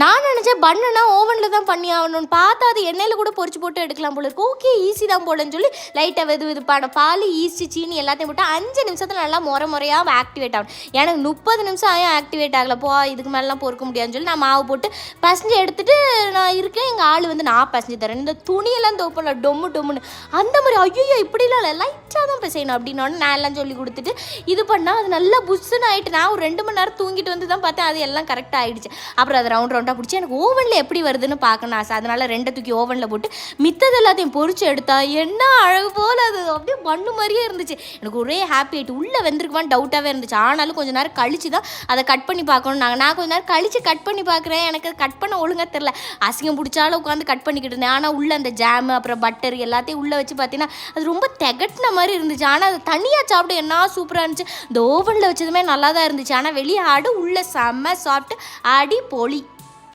நான் நினச்சேன் பண்ணுனா ஓவனில் தான் பண்ணி ஆகணும்னு பார்த்தா அது எண்ணெயில் கூட பொறிச்சு போட்டு எடுக்கலாம் போல இருக்கு. ஓகே ஈஸி தான் போலன்னு சொல்லி லைட்டாக வெது வெதுப்பான பால் ஈஸ்ட் சீனி எல்லாத்தையும் போட்டு அஞ்சு நிமிஷத்தில் நல்லா முறை முறையாக ஆக்டிவேட் ஆகும் எனக்கு முப்பது நிமிஷம் ஆகும் ஆக்டிவேட் ஆகலப்போ போ இதுக்கு மேலாம் பொறுக்க முடியாதுன்னு சொல்லி நான் மாவு போட்டு பசஞ்சு எடுத்துட்டு நான் இருக்கேன். எங்கள் ஆள் வந்து நான் பசஞ்சு தரேன். இந்த துணியெல்லாம் துவப்பல டொம்மு டொம்முன்னு. அந்த மாதிரி ஐயோ இப்படிலாம் இல்லை. லைட்டாக தான் பிசையணும் அப்படின்னோடனே நான் எல்லாம் சொல்லி கொடுத்துட்டு இது பண்ணால் அது நல்லா புஷ்ஷுன்னு ஆகிட்டு நான் ஒரு ரெண்டு மணி நேரம் தூங்கிட்டு வந்து தான் பார்த்தேன். அது எல்லாம் கரெக்டாக ஆகிடுச்சு அப்புறம் அதை ரவுண்ட் ரவுண்டாக பிடிச்சி எனக்கு ஓவனில் எப்படி வருதுன்னு பார்க்கணும் ஆசை. அதனால் ரெண்டை தூக்கி ஓவனில் போட்டு மித்தது எல்லாத்தையும் பொறிச்சு எடுத்தா என்ன அழகு போல் அது. அப்படியே மண்ணு மாதிரியே இருந்துச்சு. எனக்கு ஒரே ஹாப்பி ஆயிட்டு உள்ளே வந்திருக்குமான்னு டவுட்டாகவே இருந்துச்சு. ஆனாலும் கொஞ்ச நேரம் கழிச்சு தான் அதை கட் பண்ணி பார்க்கணும் நாங்கள் நான் கொஞ்ச நேரம் கழிச்சு கட் பண்ணி பார்க்குறேன். எனக்கு கட் பண்ண ஒழுங்காக தெரில அசிங்கம் பிடிச்சா பிடிச்சாலும் உட்காந்து கட் பண்ணிக்கிட்டு இருந்தேன். ஆனால் உள்ள அந்த ஜாமு அப்புறம் பட்டர் எல்லாத்தையும் உள்ளே வச்சு பார்த்தீங்கன்னா அது ரொம்ப திகட்டின மாதிரி இருந்துச்சு. ஆனால் அது தனியாக சாப்பிட என்ன சூப்பராக இருந்துச்சு. இந்த ஓவனில் வச்சதுமே நல்லா தான் இருந்துச்சு. ஆனால் வெளியே ஆடு உள்ளே செம்ம சாப்பிட்டு அடி பொலி.